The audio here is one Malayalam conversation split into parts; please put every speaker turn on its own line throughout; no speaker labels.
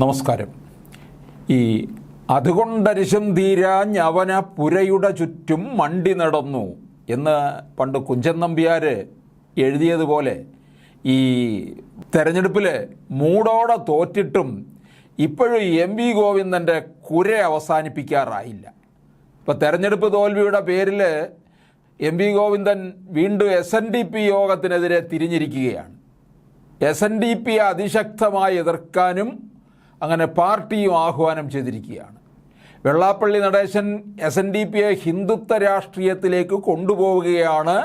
നമസ്കാരം. ഈ അതുകൊണ്ടരിശം തീരാഞ്ഞവന പുരയുടെ ചുറ്റും മണ്ടി നടന്നു എന്ന് പണ്ട് കുഞ്ചൻ നമ്പ്യാർ എഴുതിയതുപോലെ ഈ തെരഞ്ഞെടുപ്പിൽ മൂടോടെ തോറ്റിട്ടും ഇപ്പോഴും എം വി ഗോവിന്ദന്റെ കുര അവസാനിപ്പിക്കാറായില്ല. ഇപ്പോൾ തെരഞ്ഞെടുപ്പ് തോൽവിയുടെ പേരിൽ എം വി ഗോവിന്ദൻ വീണ്ടും എസ് എൻ ഡി പി യോഗത്തിനെതിരെ തിരിഞ്ഞിരിക്കുകയാണ്. എസ് എൻ ഡി പിയെ അതിശക്തമായി എതിർക്കാനും അങ്ങനെ പാർട്ടിയും ആഹ്വാനം ചെയ്തിരിക്കുകയാണ്. Vellappally Natesan S N D പിയെ ഹിന്ദുത്വ രാഷ്ട്രീയത്തിലേക്ക് കൊണ്ടുപോവുകയാണ്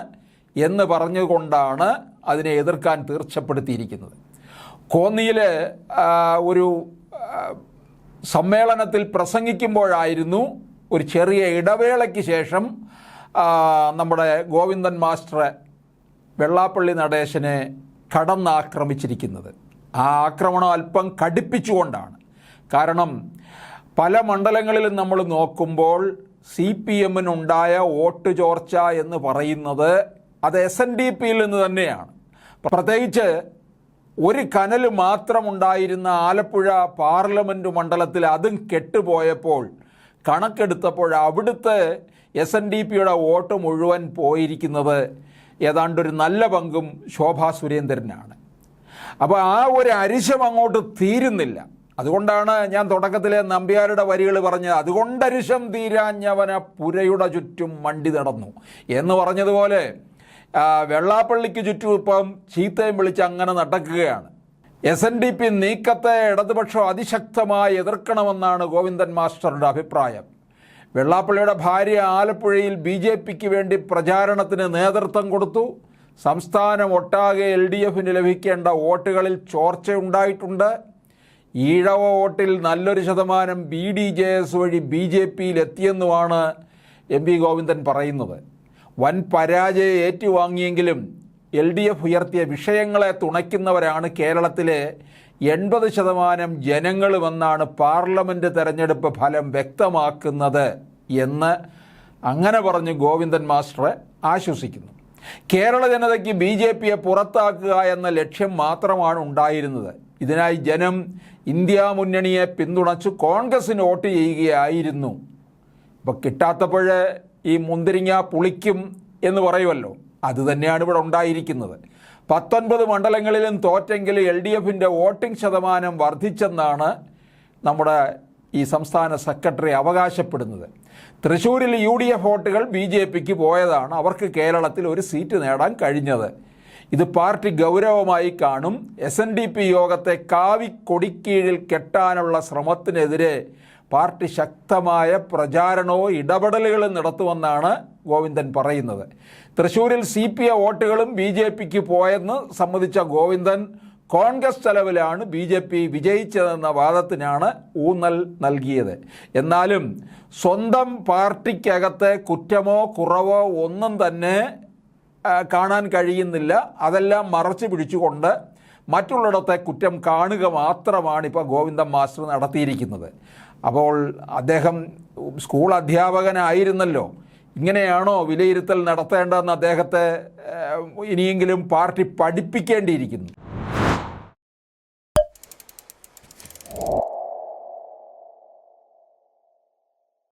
എന്ന് പറഞ്ഞുകൊണ്ടാണ് അതിനെ എതിർക്കാൻ തീർച്ചപ്പെടുത്തിയിരിക്കുന്നത്. കോന്നിയിൽ ഒരു സമ്മേളനത്തിൽ പ്രസംഗിക്കുമ്പോഴായിരുന്നു ഒരു ചെറിയ ഇടവേളയ്ക്ക് ശേഷം നമ്മുടെ ഗോവിന്ദൻ മാസ്റ്റർ വെള്ളാപ്പള്ളി നടേശനെ കടന്നാക്രമിച്ചിരിക്കുന്നത്. ആ ആക്രമണം അല്പം കടുപ്പിച്ചുകൊണ്ടാണ്. കാരണം പല മണ്ഡലങ്ങളിലും നമ്മൾ നോക്കുമ്പോൾ സി പി എമ്മിനുണ്ടായ വോട്ട് ചോർച്ച എന്ന് പറയുന്നത് അത് എസ് എൻ ഡി പിയിൽ നിന്ന് തന്നെയാണ്. പ്രത്യേകിച്ച് ഒരു കനൽ മാത്രമുണ്ടായിരുന്ന ആലപ്പുഴ പാർലമെന്റ് മണ്ഡലത്തിൽ അതും കെട്ടുപോയപ്പോൾ കണക്കെടുത്തപ്പോൾ അവിടുത്തെ എസ് എൻ ഡി പിയുടെ വോട്ട് മുഴുവൻ പോയിരിക്കുന്നത് ഏതാണ്ടൊരു നല്ല പങ്കും ശോഭാ സുരേന്ദ്രനാണ്. അപ്പോൾ ആ ഒരു അരിശം അങ്ങോട്ട് തീരുന്നില്ല. അതുകൊണ്ടാണ് ഞാൻ തുടക്കത്തിലെ നമ്പ്യാരുടെ വരികൾ പറഞ്ഞത്. അതുകൊണ്ടരിശം തീരാഞ്ഞവന പുരയുടെ ചുറ്റും മണ്ടി നടന്നു. എന്ന് പറഞ്ഞതുപോലെ വെള്ളാപ്പള്ളിക്ക് ചുറ്റും ഇപ്പം ചീത്തയും വിളിച്ച് അങ്ങനെ നടക്കുകയാണ്. എസ് എൻ ഡി പി നീക്കത്തെ ഇടതുപക്ഷം അതിശക്തമായി എതിർക്കണമെന്നാണ് ഗോവിന്ദൻ മാസ്റ്ററുടെ അഭിപ്രായം. വെള്ളാപ്പള്ളിയുടെ ഭാര്യ ആലപ്പുഴയിൽ ബി വേണ്ടി പ്രചാരണത്തിന് നേതൃത്വം കൊടുത്തു. സംസ്ഥാനം ഒട്ടാകെ എൽ ഡി എഫിന് ലഭിക്കേണ്ട വോട്ടുകളിൽ ചോർച്ചയുണ്ടായിട്ടുണ്ട്. ഈഴവ വോട്ടിൽ നല്ലൊരു ശതമാനം ബി ഡി ജെ എസ് വഴി ബി ജെ പിയിൽ എത്തിയെന്നുമാണ് എം വി ഗോവിന്ദൻ പറയുന്നത്. വൻ പരാജയം ഏറ്റുവാങ്ങിയെങ്കിലും എൽ ഡി എഫ് ഉയർത്തിയ വിഷയങ്ങളെ തുണയ്ക്കുന്നവരാണ് കേരളത്തിലെ എൺപത് ശതമാനം ജനങ്ങളുമെന്നാണ് പാർലമെന്റ് തെരഞ്ഞെടുപ്പ് ഫലം വ്യക്തമാക്കുന്നത് എന്ന് അങ്ങനെ പറഞ്ഞ് ഗോവിന്ദൻ മാസ്റ്റർ ആശ്വസിക്കുന്നു. കേരള ജനതയ്ക്ക് ബി ജെ പിയെ പുറത്താക്കുക എന്ന ലക്ഷ്യം മാത്രമാണ് ഉണ്ടായിരുന്നത്. ഇതിനായി ജനം ഇന്ത്യ മുന്നണിയെ പിന്തുണച്ച് കോൺഗ്രസിന് വോട്ട് ചെയ്യുകയായിരുന്നു. ഇപ്പോൾ കിട്ടാത്തപ്പോഴേ ഈ മുന്തിരിങ്ങ പുളിക്കും എന്ന് പറയുമല്ലോ. അത് തന്നെയാണ് ഇവിടെ ഉണ്ടായിരിക്കുന്നത്. പത്തൊൻപത് മണ്ഡലങ്ങളിലും തോറ്റെങ്കിൽ എൽ ഡി എഫിന്റെ വോട്ടിംഗ് ശതമാനം വർദ്ധിച്ചെന്നാണ് നമ്മുടെ ഈ സംസ്ഥാന സെക്രട്ടറി അവകാശപ്പെടുന്നത്. തൃശ്ശൂരിൽ യു ഡി എഫ് വോട്ടുകൾ ബി ജെ പിക്ക് പോയതാണ് അവർക്ക് കേരളത്തിൽ ഒരു സീറ്റ് നേടാൻ കഴിഞ്ഞത്. ഇത് പാർട്ടി ഗൗരവമായി കാണും. എസ് എൻ ഡി പി യോഗത്തെ കാവിക്കൊടിക്കീഴിൽ കെട്ടാനുള്ള ശ്രമത്തിനെതിരെ പാർട്ടി ശക്തമായ പ്രചാരണവും ഇടപെടലുകളും നടത്തുമെന്നാണ് ഗോവിന്ദൻ പറയുന്നത്. തൃശ്ശൂരിൽ സി പി ഐ വോട്ടുകളും ബി ജെ പിക്ക് പോയെന്ന് സമ്മതിച്ച ഗോവിന്ദൻ കോൺഗ്രസ് ചെലവിലാണ് ബി ജെ പി വിജയിച്ചതെന്ന വാദത്തിനാണ് ഊന്നൽ നൽകിയത്. എന്നാലും സ്വന്തം പാർട്ടിക്കകത്തെ കുറ്റമോ കുറവോ ഒന്നും തന്നെ കാണാൻ കഴിയുന്നില്ല. അതെല്ലാം മറച്ചു പിടിച്ചുകൊണ്ട് മറ്റുള്ളിടത്തെ കുറ്റം കാണുക മാത്രമാണ് ഇപ്പോൾ ഗോവിന്ദൻ മാസ്റ്റർ നടത്തിയിരിക്കുന്നത്. അപ്പോൾ അദ്ദേഹം സ്കൂൾ അധ്യാപകനായിരുന്നല്ലോ. ഇങ്ങനെയാണോ വിലയിരുത്തൽ നടത്തേണ്ടതെന്ന് അദ്ദേഹത്തെ ഇനിയെങ്കിലും പാർട്ടി പഠിപ്പിക്കേണ്ടിയിരിക്കുന്നു.